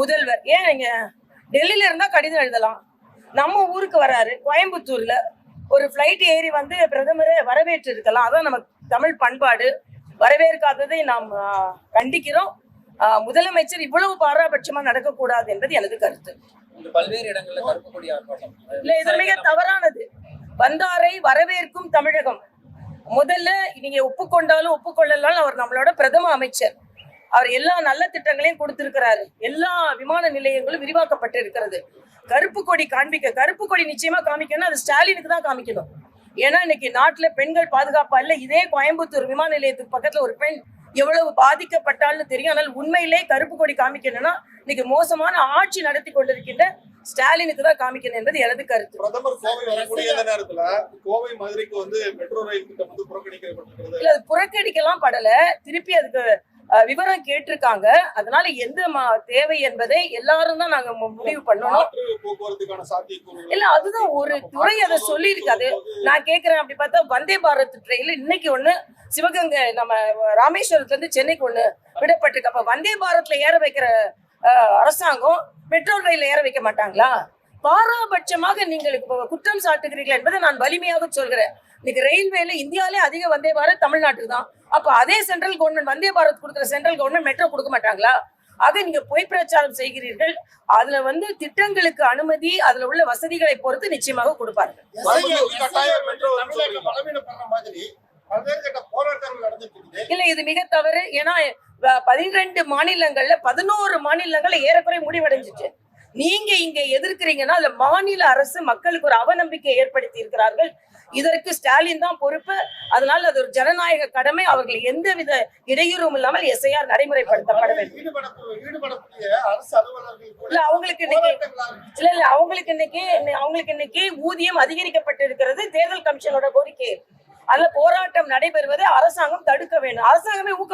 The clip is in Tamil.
முதல்வர். ஏன் நீங்க டெல்லியில இருந்தா கடிதம் எழுதலாம். நம்ம ஊருக்கு வராரு. கோயம்புத்தூர்ல ஒரு ஃப்ளைட் ஏறி வந்து பிரதமரை வரவேற்று இருக்கலாம் அதான் நம்ம தமிழ் பண்பாடு. வரவேற்காததை நாம் கண்டிக்கிறோம். முதலமைச்சர் இவ்வளவு பாராபட்சமா நடக்கக்கூடாது என்பது எனது கருத்து. பல்வேறு இல்ல இது மிக தவறானது. வந்தாரை வரவேற்கும் தமிழகம். முதல்ல நீங்க ஒப்புக்கொண்டாலும் ஒப்புக்கொள்ளலாம் அவர் நம்மளோட பிரதம அமைச்சர். அவர் எல்லா நல்ல திட்டங்களையும் கொடுத்திருக்கிறாரு. எல்லா விமான நிலையங்களும் விரிவாக்கப்பட்டு இருக்கிறது கருப்பு கொடி காண்பிக்க கருப்பு கொடி நிச்சயமா காமிக்கணும் அது ஸ்டாலினுக்கு தான் காமிக்கணும். ஏன்னா இன்னைக்கு நாட்டுல பெண்கள் பாதுகாப்பா இல்ல இதே கோயம்புத்தூர் விமான நிலையத்துக்கு பக்கத்துல ஒரு பெண் எவ்வளவு பாதிக்கப்பட்டால்னு தெரியும். ஆனால் உண்மையிலே கருப்பு கொடி காமிக்கணும்னா இன்னைக்கு மோசமான ஆட்சி நடத்தி கொண்டிருக்கின்ற ஸ்டாலினுக்கு தான் காமிக்கணும் என்பது எனது கருத்து. பிரதமர் கோவை வரக்கூடிய நேரத்துல கோவை மதுரைக்கு வந்து மெட்ரோ ரயில் திட்டம் வந்து புறக்கணிக்கப்பட்டிருக்கிறது. இல்ல அது புறக்கணிக்கலாம் படல. திருப்பி அதுக்கு விவரம் கேட்டிருக்காங்க. அதனால எந்த தேவை என்பதை எல்லாரும் தான் நாங்க முடிவு பண்ணணும். இல்ல அதுதான் ஒரு துறை அதை சொல்லியிருக்காது நான் கேக்குறேன் அப்படி பார்த்தா வந்தே பாரத் ட்ரெயின் இன்னைக்கு ஒண்ணு சிவகங்கை நம்ம ராமேஸ்வரத்துல இருந்து சென்னைக்கு ஒண்ணு விடப்பட்டிருக்கு. அப்ப வந்தே பாரத்ல ஏற வைக்கிற அரசாங்கம் மெட்ரோ ரயில்ல ஏற வைக்க மாட்டாங்களா? பாராபட்சமாக நீங்கள் இப்ப குற்றம் சாட்டுகிறீர்கள் என்பதை நான் வலிமையாக சொல்கிறேன். இன்னைக்கு ரயில்வேல இந்தியாவிலே அதிக வந்தே பாரத் தமிழ்நாட்டுக்கு தான். அப்ப அதே சென்ட்ரல் கவர்மெண்ட் வந்தே பாரத் கொடுக்குற சென்ட்ரல் கவர்மெண்ட் மெட்ரோ கொடுக்க மாட்டாங்களா? ஆக நீங்க பொய் பிரச்சாரம் செய்கிறீர்கள். அதுல வந்து திட்டங்களுக்கு அனுமதி அதுல உள்ள வசதிகளை பொறுத்து நிச்சயமாக கொடுப்பார்கள். இல்ல இது மிக தவறு. ஏன்னா பனிரெண்டு மாநிலங்கள்ல பதினோரு மாநிலங்கள்ல ஏறக்குறை முடிவடைஞ்சிச்சு. நீங்க இங்க எதிர்க்கிறீங்கன்னா அதுல மாநில அரசு மக்களுக்கு ஒரு அவநம்பிக்கை ஏற்படுத்தி இருக்கிறார்கள். இதற்கு ஸ்டாலின் தான் பொறுப்பு. அதனால அது ஒரு ஜனநாயக கடமை. அவர்கள் எந்தவித இடையூறும் இல்லாமல் எஸ்ஐஆர் நடைமுறைப்படுத்தப்பட வேண்டும். இல்ல அவங்களுக்கு இன்னைக்கு இல்ல இல்ல அவங்களுக்கு இன்னைக்கு அவங்களுக்கு இன்னைக்கு ஊதியம் அதிகரிக்கப்பட்டு இருக்கிறது தேர்தல் கமிஷனோட கோரிக்கை. அதுல போராட்டம் நடைபெறுவதை அரசாங்கம் தடுக்க வேண்டும். அரசாங்கமே ஊக்க